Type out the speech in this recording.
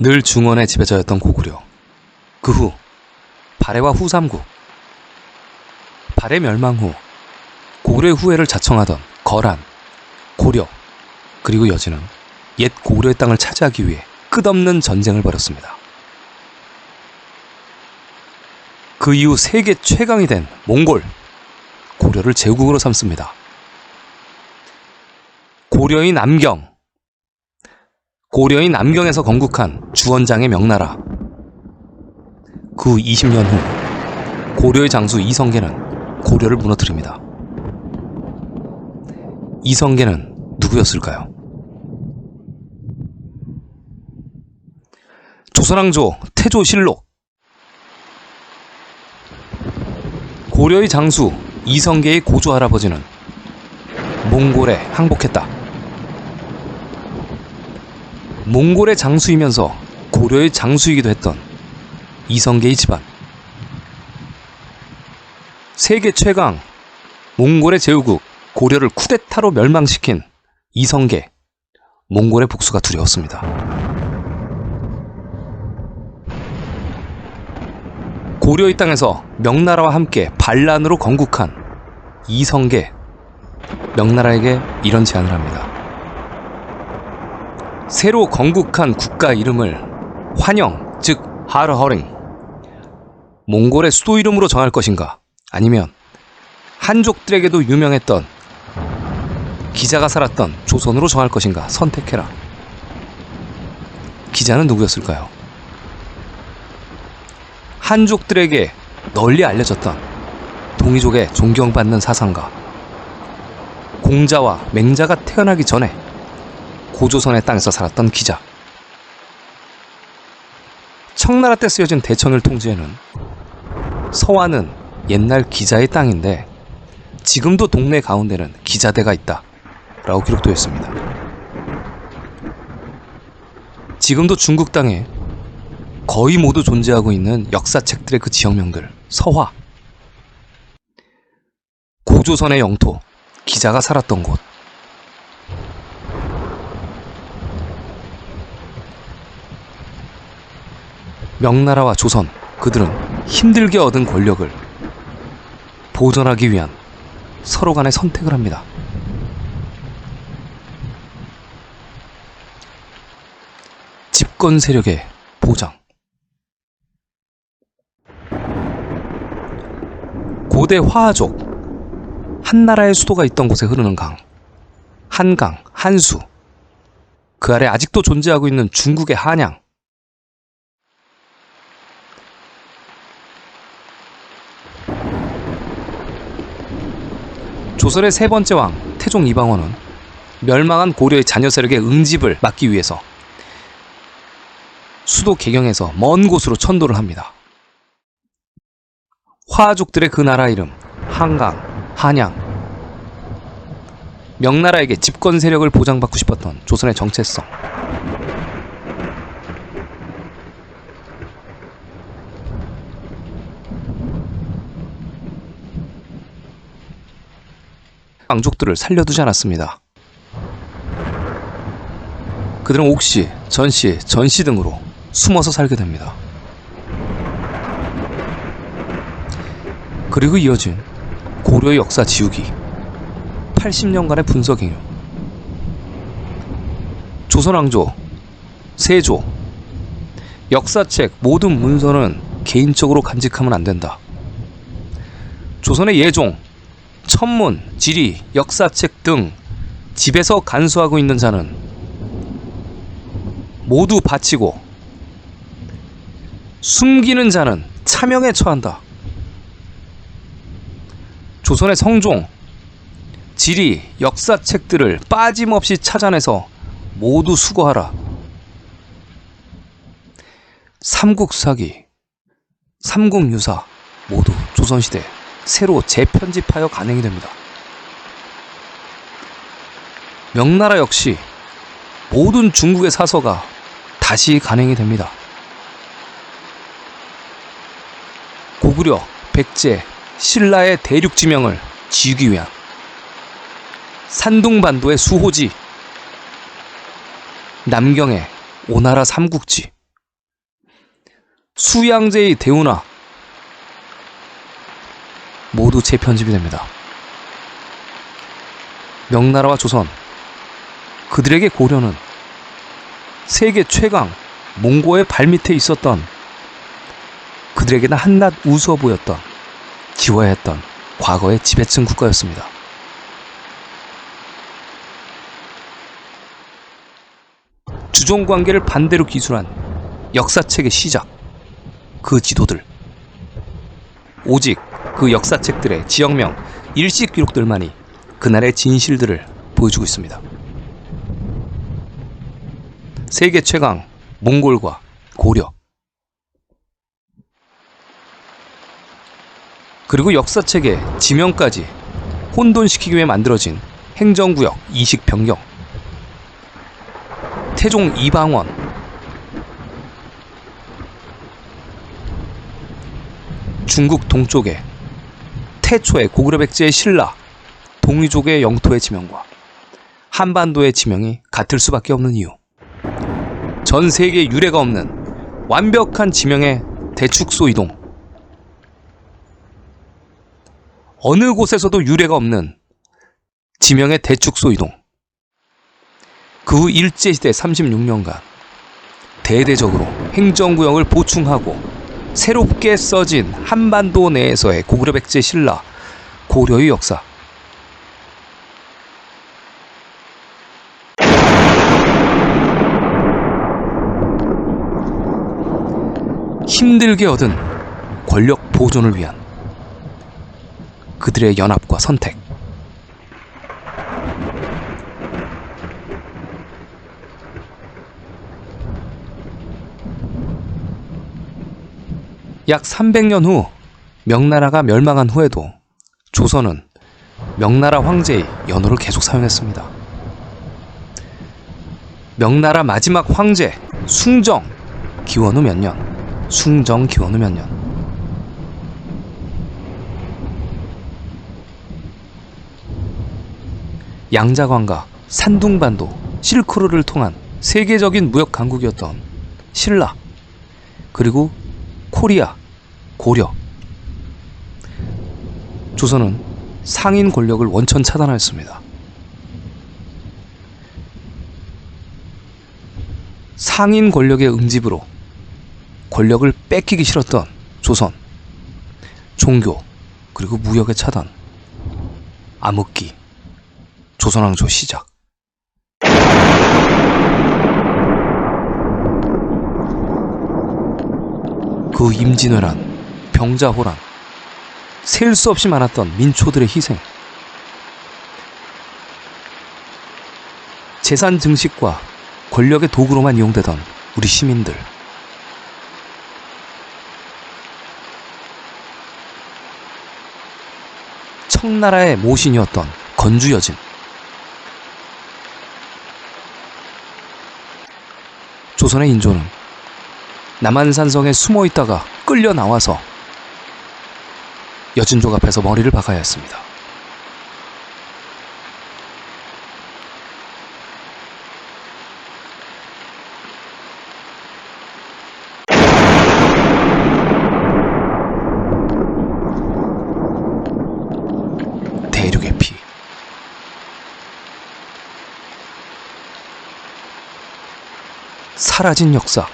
늘 중원에 지배자였던 고구려. 그 후 발해와 후삼국. 발해 멸망 후 고구려의 후예를 자청하던 거란, 고려, 그리고 여진은 옛 고구려의 땅을 차지하기 위해 끝없는 전쟁을 벌였습니다. 그 이후 세계 최강이 된 몽골, 고려를 제국으로 삼습니다. 고려의 남경, 고려의 남경에서 건국한 주원장의 명나라. 그후 20년 후 고려의 장수 이성계는 고려를 무너뜨립니다. 이성계는 누구였을까요? 조선왕조 태조실록 고려의 장수 이성계의 고조 할아버지는 몽골에 항복했다. 몽골의 장수이면서 고려의 장수이기도 했던 이성계의 집안. 세계 최강 몽골의 제후국 고려를 쿠데타로 멸망시킨 이성계. 몽골의 복수가 두려웠습니다. 고려의 땅에서 명나라와 함께 반란으로 건국한 이성계. 명나라에게 이런 제안을 합니다. 새로 건국한 국가 이름을 환영, 즉 하르허링, 몽골의 수도 이름으로 정할 것인가? 아니면 한족들에게도 유명했던 기자가 살았던 조선으로 정할 것인가? 선택해라. 기자는 누구였을까요? 한족들에게 널리 알려졌던 동이족의 존경받는 사상가 공자와 맹자가 태어나기 전에 고조선의 땅에서 살았던 기자. 청나라 때 쓰여진 대천을 통지에는 서안은 옛날 기자의 땅인데 지금도 동네 가운데는 기자대가 있다. 라고 기록되어 있습니다. 지금도 중국 땅에 거의 모두 존재하고 있는 역사책들의 그 지역명들, 서화, 고조선의 영토, 기자가 살았던 곳, 명나라와 조선, 그들은 힘들게 얻은 권력을 보존하기 위한 서로 간의 선택을 합니다. 집권 세력의 보장. 고대 화하족, 한 나라의 수도가 있던 곳에 흐르는 강, 한강, 한수. 그 아래 아직도 존재하고 있는 중국의 한양. 조선의 세 번째 왕 태종 이방원은 멸망한 고려의 자녀 세력의 응집을 막기 위해서 수도 개경에서 먼 곳으로 천도를 합니다. 화족들의 그 나라 이름 한강, 한양. 명나라에게 집권 세력을 보장받고 싶었던 조선의 정체성. 왕족들을 살려두지 않았습니다. 그들은 옥시, 전시, 전시 등으로 숨어서 살게 됩니다. 그리고 이어진 고려의 역사 지우기 80년간의 분석 행위 조선왕조, 세조, 역사책 모든 문서는 개인적으로 간직하면 안 된다. 조선의 예종, 천문, 지리, 역사책 등 집에서 간수하고 있는 자는 모두 바치고 숨기는 자는 차명에 처한다. 조선의 성종, 지리, 역사책들을 빠짐없이 찾아내서 모두 수거하라. 삼국사기, 삼국유사 모두 조선시대 새로 재편집하여 간행이 됩니다. 명나라 역시 모든 중국의 사서가 다시 간행이 됩니다. 고구려, 백제, 신라의 대륙 지명을 지우기 위한 산둥반도의 수호지, 남경의 오나라 삼국지 수양제의 대운하 모두 재편집이 됩니다. 명나라와 조선 그들에게 고려는 세계 최강 몽고의 발밑에 있었던 그들에게는 한낱 우스워 보였던 기워했던 과거의 지배층 국가였습니다. 주종 관계를 반대로 기술한 역사책의 시작 그 지도들 오직 그 역사책들의 지역명 일식 기록들만이 그날의 진실들을 보여주고 있습니다. 세계 최강 몽골과 고려. 그리고 역사책의 지명까지 혼돈시키기 위해 만들어진 행정구역 이식 변경. 태종 이방원. 중국 동쪽에 태초의 고구려 백제의 신라 동이족의 영토의 지명과 한반도의 지명이 같을 수밖에 없는 이유. 전 세계에 유례가 없는 완벽한 지명의 대축소 이동. 어느 곳에서도 유례가 없는 지명의 대축소 이동. 그 후 일제시대 36년간 대대적으로 행정구역을 보충하고 새롭게 써진 한반도 내에서의 고구려 백제 신라 고려의 역사. 힘들게 얻은 권력 보존을 위한 그들의 연합과 선택 약 300년 후 명나라가 멸망한 후에도 조선은 명나라 황제의 연호를 계속 사용했습니다. 명나라 마지막 황제 숭정 기원 후 몇 년, 숭정 기원 후 몇 년. 양자관과 산둥반도, 실크로를 통한 세계적인 무역 강국이었던 신라, 그리고 코리아, 고려. 조선은 상인 권력을 원천 차단하였습니다. 상인 권력의 응집으로 권력을 뺏기기 싫었던 조선. 종교, 그리고 무역의 차단. 암흑기. 조선왕조 시작. 그 임진왜란, 병자호란, 셀 수 없이 많았던 민초들의 희생, 재산 증식과 권력의 도구로만 이용되던 우리 시민들. 청나라의 모신이었던 건주 여진. 조선의 인조는 남한산성에 숨어 있다가 끌려 나와서 여진족 앞에서 머리를 박아야 했습니다. 대륙의 피. 사라진 역사.